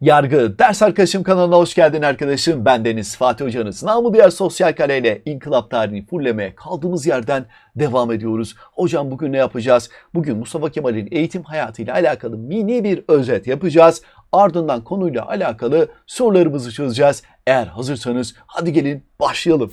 Yargı Ders Arkadaşım kanalına hoş geldin arkadaşım. Ben Deniz Fatih Hoca'nız. Namı diğer sosyal kaleyle inkılap tarihini fullemeye kaldığımız yerden devam ediyoruz. Hocam bugün ne yapacağız? Bugün Mustafa Kemal'in eğitim hayatıyla alakalı mini bir özet yapacağız. Ardından konuyla alakalı sorularımızı çözeceğiz. Eğer hazırsanız hadi gelin başlayalım.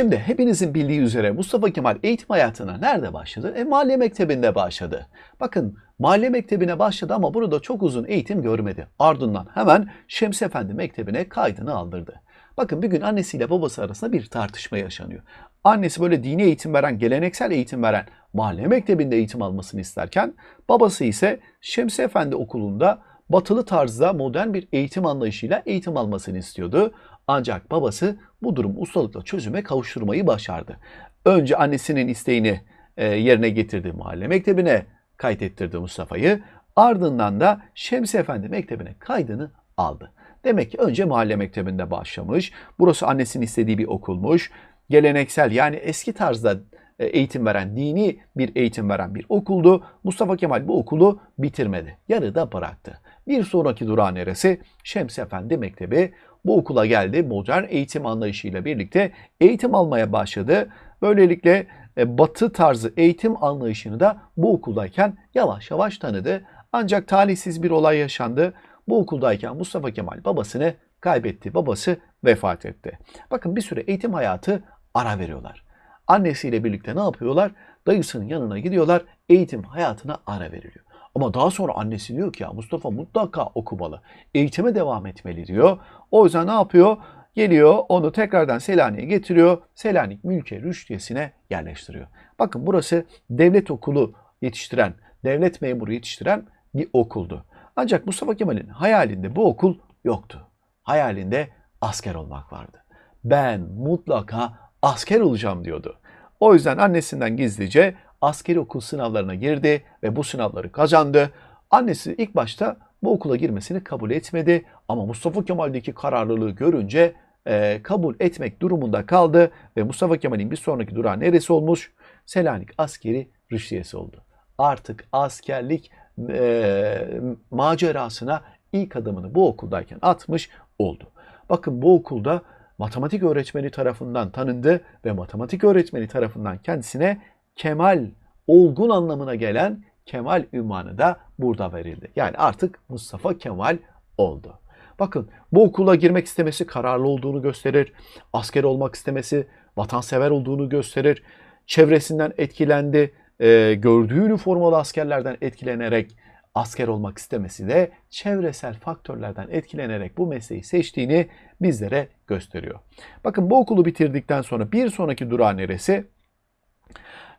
Şimdi hepinizin bildiği üzere Mustafa Kemal eğitim hayatına nerede başladı? E, mahalle mektebinde başladı. Bakın mahalle mektebine başladı ama burada çok uzun eğitim görmedi. Ardından hemen Şems Efendi mektebine kaydını aldırdı. Bakın bir gün annesiyle babası arasında bir tartışma yaşanıyor. Annesi böyle dini eğitim veren, geleneksel eğitim veren mahalle mektebinde eğitim almasını isterken babası ise Şems Efendi okulunda batılı tarzda modern bir eğitim anlayışıyla eğitim almasını istiyordu. Ancak babası bu durum ustalıkla çözüme kavuşturmayı başardı. Önce annesinin isteğini e, yerine getirdi mahalle mektebine kaydettirdi Mustafa'yı. Ardından da Şemsi Efendi mektebine kaydını aldı. Demek ki önce mahalle mektebinde başlamış. Burası annesinin istediği bir okulmuş. Geleneksel yani eski tarzda eğitim veren, dini bir eğitim veren bir okuldu. Mustafa Kemal bu okulu bitirmedi. Yarıda bıraktı. Bir sonraki durağı neresi? Şems Efendi Mektebi. Bu okula geldi. Modern eğitim anlayışıyla birlikte eğitim almaya başladı. Böylelikle e, batı tarzı eğitim anlayışını da bu okuldayken yavaş yavaş tanıdı. Ancak talihsiz bir olay yaşandı. Bu okuldayken Mustafa Kemal babasını kaybetti. Babası vefat etti. Bakın bir süre eğitim hayatı ara veriyorlar. Annesiyle birlikte ne yapıyorlar? Dayısının yanına gidiyorlar. Eğitim hayatına ara veriliyor. Ama daha sonra annesi diyor ki ya Mustafa mutlaka okumalı. Eğitime devam etmeli diyor. O yüzden ne yapıyor? Geliyor onu tekrardan Selanik'e getiriyor. Selanik Mülke Rüştiyesi'ne yerleştiriyor. Bakın burası devlet okulu yetiştiren, devlet memuru yetiştiren bir okuldu. Ancak Mustafa Kemal'in hayalinde bu okul yoktu. Hayalinde asker olmak vardı. Ben mutlaka asker olacağım diyordu. O yüzden annesinden gizlice askeri okul sınavlarına girdi ve bu sınavları kazandı. Annesi ilk başta bu okula girmesini kabul etmedi ama Mustafa Kemal'deki kararlılığı görünce e, kabul etmek durumunda kaldı ve Mustafa Kemal'in bir sonraki durağı neresi olmuş? Selanik askeri rüştiyesi oldu. Artık askerlik e, macerasına ilk adımını bu okuldayken atmış oldu. Bakın bu okulda matematik öğretmeni tarafından tanındı ve matematik öğretmeni tarafından kendisine Kemal, olgun anlamına gelen Kemal ünvanı da burada verildi. Yani artık Mustafa Kemal oldu. Bakın bu okula girmek istemesi kararlı olduğunu gösterir. Asker olmak istemesi vatansever olduğunu gösterir. Çevresinden etkilendi. E, gördüğü üniformalı askerlerden etkilenerek asker olmak istemesi de çevresel faktörlerden etkilenerek bu mesleği seçtiğini bizlere gösteriyor. Bakın bu okulu bitirdikten sonra bir sonraki durağı neresi?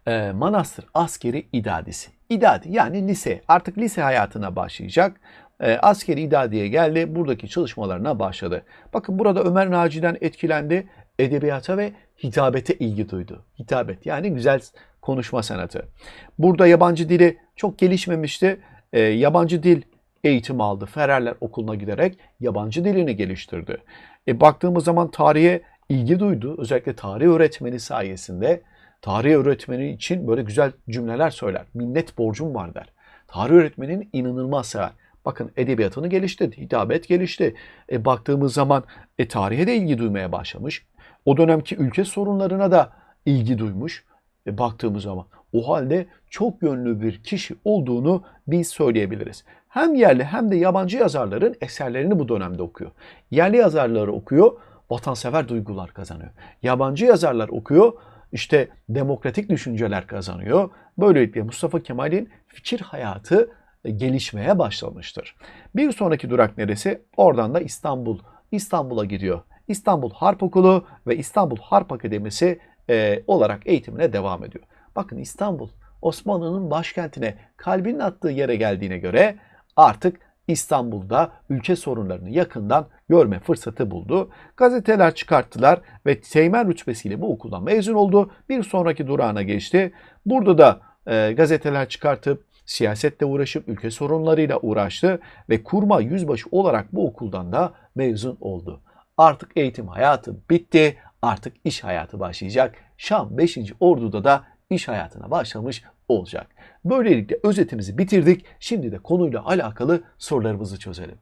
Ee, Manastır Askeri İdadisi. İdadi yani lise. Artık lise hayatına başlayacak. Ee, askeri idadiye geldi. Buradaki çalışmalarına başladı. Bakın burada Ömer Naci'den etkilendi. Edebiyata ve hitabete ilgi duydu. Hitabet yani güzel konuşma sanatı. Burada yabancı dili çok gelişmemişti. Ee, yabancı dil eğitim aldı. Fererler okuluna giderek yabancı dilini geliştirdi. E, baktığımız zaman tarihe ilgi duydu. Özellikle tarih öğretmeni sayesinde tarih öğretmeni için böyle güzel cümleler söyler. Minnet borcum var der. Tarih öğretmenin inanılmaz sever. Bakın edebiyatını geliştirdi, hitabet gelişti. E, baktığımız zaman e, tarihe de ilgi duymaya başlamış. O dönemki ülke sorunlarına da ilgi duymuş. E, baktığımız zaman o halde çok yönlü bir kişi olduğunu biz söyleyebiliriz. Hem yerli hem de yabancı yazarların eserlerini bu dönemde okuyor. Yerli yazarları okuyor, vatansever duygular kazanıyor. Yabancı yazarlar okuyor, işte demokratik düşünceler kazanıyor. Böylelikle Mustafa Kemal'in fikir hayatı gelişmeye başlamıştır. Bir sonraki durak neresi? Oradan da İstanbul. İstanbul'a gidiyor. İstanbul Harp Okulu ve İstanbul Harp Akademisi e, olarak eğitimine devam ediyor. Bakın İstanbul Osmanlı'nın başkentine, kalbinin attığı yere geldiğine göre artık İstanbul'da ülke sorunlarını yakından görme fırsatı buldu. Gazeteler çıkarttılar ve teğmen rütbesiyle bu okuldan mezun oldu. Bir sonraki durağına geçti. Burada da e, gazeteler çıkartıp siyasetle uğraşıp ülke sorunlarıyla uğraştı ve kurma yüzbaşı olarak bu okuldan da mezun oldu. Artık eğitim hayatı bitti. Artık iş hayatı başlayacak. Şam 5. Ordu'da da iş hayatına başlamış olacak. Böylelikle özetimizi bitirdik. Şimdi de konuyla alakalı sorularımızı çözelim.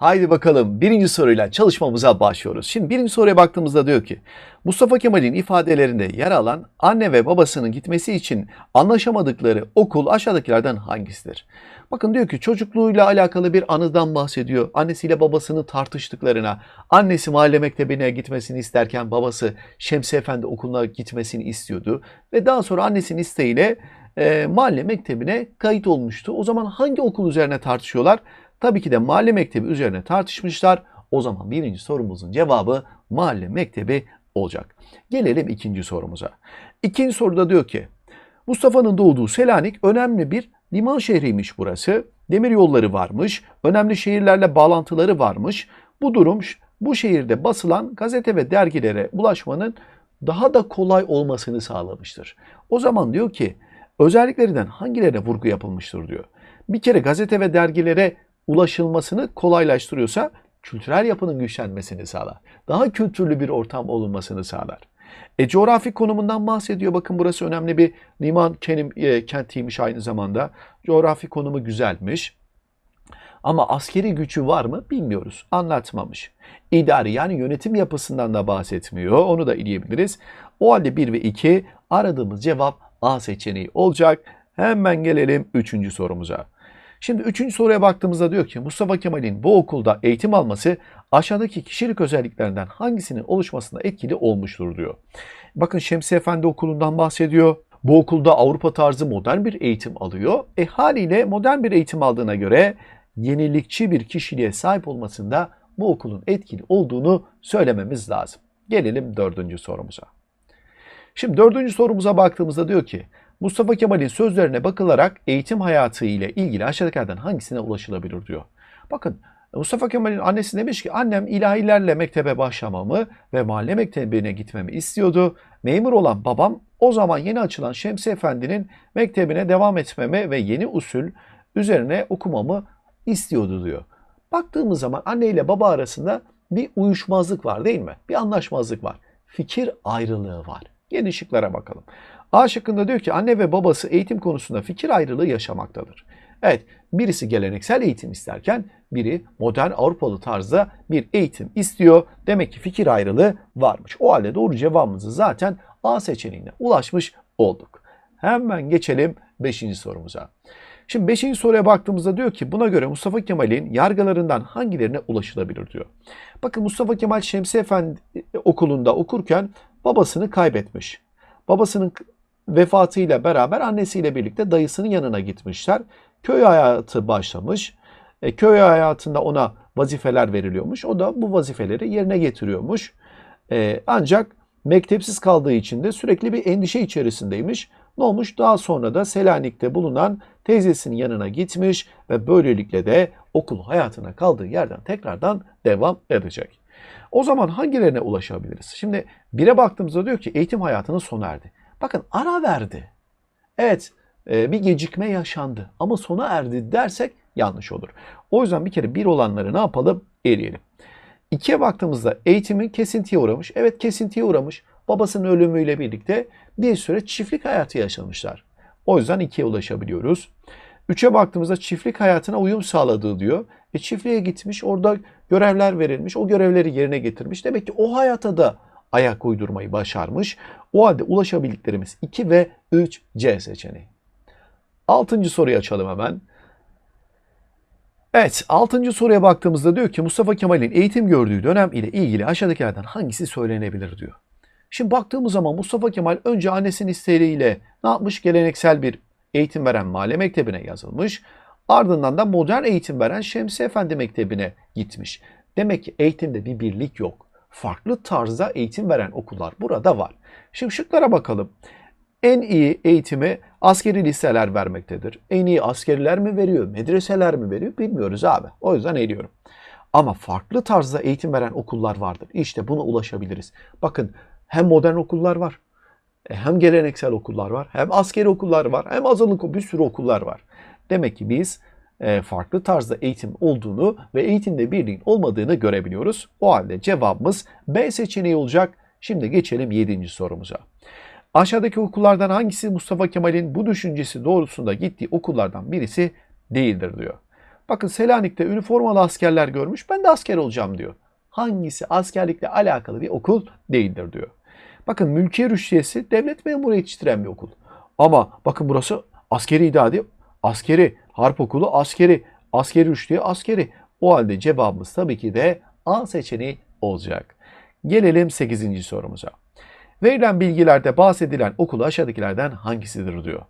Haydi bakalım birinci soruyla çalışmamıza başlıyoruz. Şimdi birinci soruya baktığımızda diyor ki Mustafa Kemal'in ifadelerinde yer alan anne ve babasının gitmesi için anlaşamadıkları okul aşağıdakilerden hangisidir? Bakın diyor ki çocukluğuyla alakalı bir anıdan bahsediyor. Annesiyle babasının tartıştıklarına, annesi mahalle mektebine gitmesini isterken babası Şemsi Efendi okuluna gitmesini istiyordu. Ve daha sonra annesinin isteğiyle e, mahalle mektebine kayıt olmuştu. O zaman hangi okul üzerine tartışıyorlar? Tabii ki de mahalle mektebi üzerine tartışmışlar. O zaman birinci sorumuzun cevabı mahalle mektebi olacak. Gelelim ikinci sorumuza. İkinci soruda diyor ki Mustafa'nın doğduğu Selanik önemli bir liman şehriymiş burası. Demir yolları varmış, önemli şehirlerle bağlantıları varmış. Bu durum bu şehirde basılan gazete ve dergilere ulaşmanın daha da kolay olmasını sağlamıştır. O zaman diyor ki özelliklerinden hangilerine vurgu yapılmıştır diyor. Bir kere gazete ve dergilere ulaşılmasını kolaylaştırıyorsa kültürel yapının güçlenmesini sağlar. Daha kültürlü bir ortam olunmasını sağlar. E, coğrafi konumundan bahsediyor. Bakın burası önemli bir liman kenim, e, kentiymiş aynı zamanda. Coğrafi konumu güzelmiş. Ama askeri gücü var mı bilmiyoruz. Anlatmamış. İdari yani yönetim yapısından da bahsetmiyor. Onu da eleyebiliriz. O halde 1 ve 2 aradığımız cevap A seçeneği olacak. Hemen gelelim 3. sorumuza. Şimdi üçüncü soruya baktığımızda diyor ki Mustafa Kemal'in bu okulda eğitim alması aşağıdaki kişilik özelliklerinden hangisinin oluşmasına etkili olmuştur diyor. Bakın Şemsi Efendi Okulu'ndan bahsediyor. Bu okulda Avrupa tarzı modern bir eğitim alıyor. E haliyle modern bir eğitim aldığına göre yenilikçi bir kişiliğe sahip olmasında bu okulun etkili olduğunu söylememiz lazım. Gelelim dördüncü sorumuza. Şimdi dördüncü sorumuza baktığımızda diyor ki Mustafa Kemal'in sözlerine bakılarak eğitim hayatı ile ilgili aşağıdakilerden hangisine ulaşılabilir diyor. Bakın Mustafa Kemal'in annesi demiş ki annem ilahilerle mektebe başlamamı ve mahalle mektebine gitmemi istiyordu. Memur olan babam o zaman yeni açılan Şemsi Efendi'nin mektebine devam etmemi ve yeni usul üzerine okumamı istiyordu diyor. Baktığımız zaman anne ile baba arasında bir uyuşmazlık var değil mi? Bir anlaşmazlık var. Fikir ayrılığı var. Yeni şıklara bakalım. A şıkkında diyor ki anne ve babası eğitim konusunda fikir ayrılığı yaşamaktadır. Evet, birisi geleneksel eğitim isterken biri modern Avrupalı tarzda bir eğitim istiyor. Demek ki fikir ayrılığı varmış. O halde doğru cevabımızı zaten A seçeneğine ulaşmış olduk. Hemen geçelim 5. sorumuza. Şimdi 5. soruya baktığımızda diyor ki buna göre Mustafa Kemal'in yargılarından hangilerine ulaşılabilir diyor. Bakın Mustafa Kemal Şemsi Efendi okulunda okurken babasını kaybetmiş. Babasının vefatıyla beraber annesiyle birlikte dayısının yanına gitmişler. Köy hayatı başlamış. E, köy hayatında ona vazifeler veriliyormuş. O da bu vazifeleri yerine getiriyormuş. E, ancak mektepsiz kaldığı için de sürekli bir endişe içerisindeymiş. Ne olmuş? Daha sonra da Selanik'te bulunan teyzesinin yanına gitmiş ve böylelikle de okul hayatına kaldığı yerden tekrardan devam edecek. O zaman hangilerine ulaşabiliriz? Şimdi bire baktığımızda diyor ki eğitim hayatının sona erdi. Bakın ara verdi. Evet e, bir gecikme yaşandı ama sona erdi dersek yanlış olur. O yüzden bir kere bir olanları ne yapalım? Eleyelim. İkiye baktığımızda eğitimin kesintiye uğramış. Evet kesintiye uğramış. Babasının ölümüyle birlikte bir süre çiftlik hayatı yaşamışlar. O yüzden ikiye ulaşabiliyoruz. Üçe baktığımızda çiftlik hayatına uyum sağladığı diyor. E çiftliğe gitmiş, orada görevler verilmiş, o görevleri yerine getirmiş. Demek ki o hayata da ayak uydurmayı başarmış. O halde ulaşabildiklerimiz 2 ve 3 C seçeneği. Altıncı soruyu açalım hemen. Evet, altıncı soruya baktığımızda diyor ki Mustafa Kemal'in eğitim gördüğü dönem ile ilgili aşağıdakilerden hangisi söylenebilir diyor. Şimdi baktığımız zaman Mustafa Kemal önce annesinin isteğiyle ne yapmış? Geleneksel bir eğitim veren mahalle mektebine yazılmış. Ardından da modern eğitim veren Şemsi Efendi Mektebi'ne gitmiş. Demek ki eğitimde bir birlik yok farklı tarzda eğitim veren okullar burada var. Şimdi şıklara bakalım. En iyi eğitimi askeri liseler vermektedir. En iyi askeriler mi veriyor, medreseler mi veriyor bilmiyoruz abi. O yüzden eliyorum. Ama farklı tarzda eğitim veren okullar vardır. İşte buna ulaşabiliriz. Bakın hem modern okullar var, e, hem geleneksel okullar var, hem askeri okullar var, hem azınlık bir sürü okullar var. Demek ki biz farklı tarzda eğitim olduğunu ve eğitimde birliğin olmadığını görebiliyoruz. O halde cevabımız B seçeneği olacak. Şimdi geçelim 7. sorumuza. Aşağıdaki okullardan hangisi Mustafa Kemal'in bu düşüncesi doğrultusunda gittiği okullardan birisi değildir diyor. Bakın Selanik'te üniformalı askerler görmüş ben de asker olacağım diyor. Hangisi askerlikle alakalı bir okul değildir diyor. Bakın Mülkiye Rüştiyesi devlet memuru yetiştiren bir okul. Ama bakın burası askeri idadi, askeri, harp okulu, askeri, askeri rüştiye, askeri. O halde cevabımız tabii ki de A seçeneği olacak. Gelelim 8. sorumuza. Verilen bilgilerde bahsedilen okul aşağıdakilerden hangisidir diyor.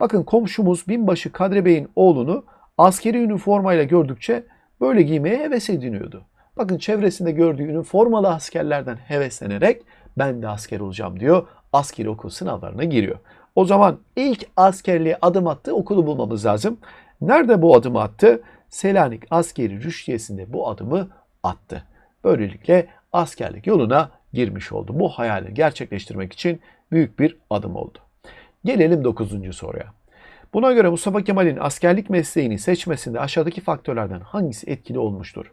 Bakın komşumuz binbaşı Kadri Bey'in oğlunu askeri üniformayla gördükçe böyle giymeye heves ediniyordu. Bakın çevresinde gördüğü üniformalı askerlerden heveslenerek ben de asker olacağım diyor. Askeri okul sınavlarına giriyor. O zaman ilk askerliğe adım attığı okulu bulmamız lazım. Nerede bu adımı attı? Selanik Askeri Rüştiyesi'nde bu adımı attı. Böylelikle askerlik yoluna girmiş oldu. Bu hayali gerçekleştirmek için büyük bir adım oldu. Gelelim 9. soruya. Buna göre Mustafa Kemal'in askerlik mesleğini seçmesinde aşağıdaki faktörlerden hangisi etkili olmuştur?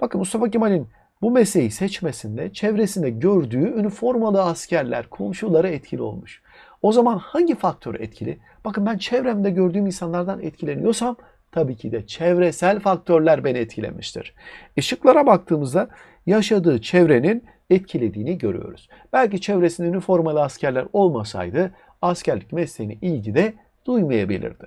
Bakın Mustafa Kemal'in bu mesleği seçmesinde çevresinde gördüğü üniformalı askerler, komşuları etkili olmuş. O zaman hangi faktör etkili? Bakın ben çevremde gördüğüm insanlardan etkileniyorsam tabii ki de çevresel faktörler beni etkilemiştir. Işıklara baktığımızda yaşadığı çevrenin etkilediğini görüyoruz. Belki çevresinde üniformalı askerler olmasaydı askerlik mesleğine ilgi de duymayabilirdi.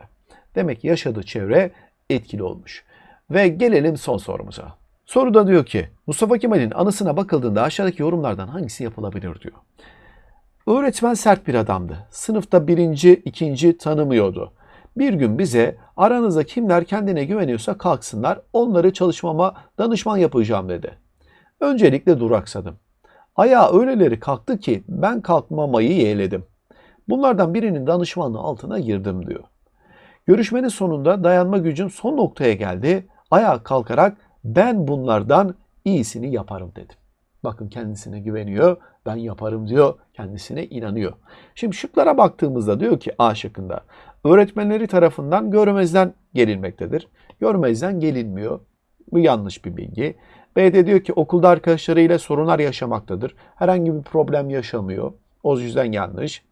Demek ki yaşadığı çevre etkili olmuş. Ve gelelim son sorumuza. Soruda diyor ki Mustafa Kemal'in anısına bakıldığında aşağıdaki yorumlardan hangisi yapılabilir diyor. Öğretmen sert bir adamdı. Sınıfta birinci, ikinci tanımıyordu. Bir gün bize aranızda kimler kendine güveniyorsa kalksınlar onları çalışmama danışman yapacağım dedi. Öncelikle duraksadım. Ayağa öyleleri kalktı ki ben kalkmamayı yeğledim. Bunlardan birinin danışmanlığı altına girdim diyor. Görüşmenin sonunda dayanma gücüm son noktaya geldi. Ayağa kalkarak ben bunlardan iyisini yaparım dedim. Bakın kendisine güveniyor, ben yaparım diyor, kendisine inanıyor. Şimdi şıklara baktığımızda diyor ki A şıkkında öğretmenleri tarafından görmezden gelinmektedir. Görmezden gelinmiyor. Bu yanlış bir bilgi. B'de diyor ki okulda arkadaşlarıyla sorunlar yaşamaktadır. Herhangi bir problem yaşamıyor. O yüzden yanlış.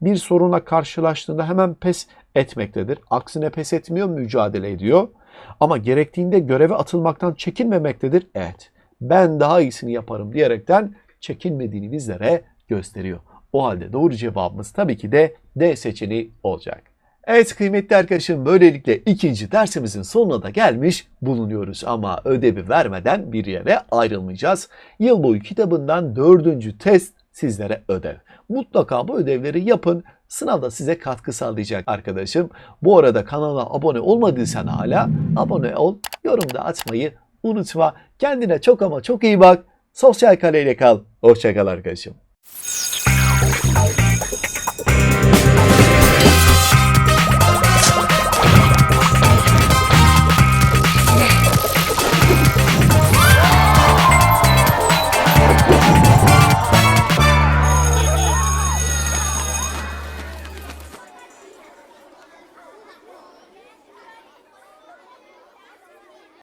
Bir sorunla karşılaştığında hemen pes etmektedir. Aksine pes etmiyor, mücadele ediyor. Ama gerektiğinde göreve atılmaktan çekinmemektedir. Evet, ben daha iyisini yaparım diyerekten çekinmediğini bizlere gösteriyor. O halde doğru cevabımız tabii ki de D seçeneği olacak. Evet kıymetli arkadaşım böylelikle ikinci dersimizin sonuna da gelmiş bulunuyoruz. Ama ödevi vermeden bir yere ayrılmayacağız. Yıl boyu kitabından dördüncü test sizlere ödev. Mutlaka bu ödevleri yapın. Sınavda size katkı sağlayacak arkadaşım. Bu arada kanala abone olmadıysan hala abone ol. Yorum da atmayı unutma. Kendine çok ama çok iyi bak. Sosyal kaleyle kal. Hoşçakal arkadaşım.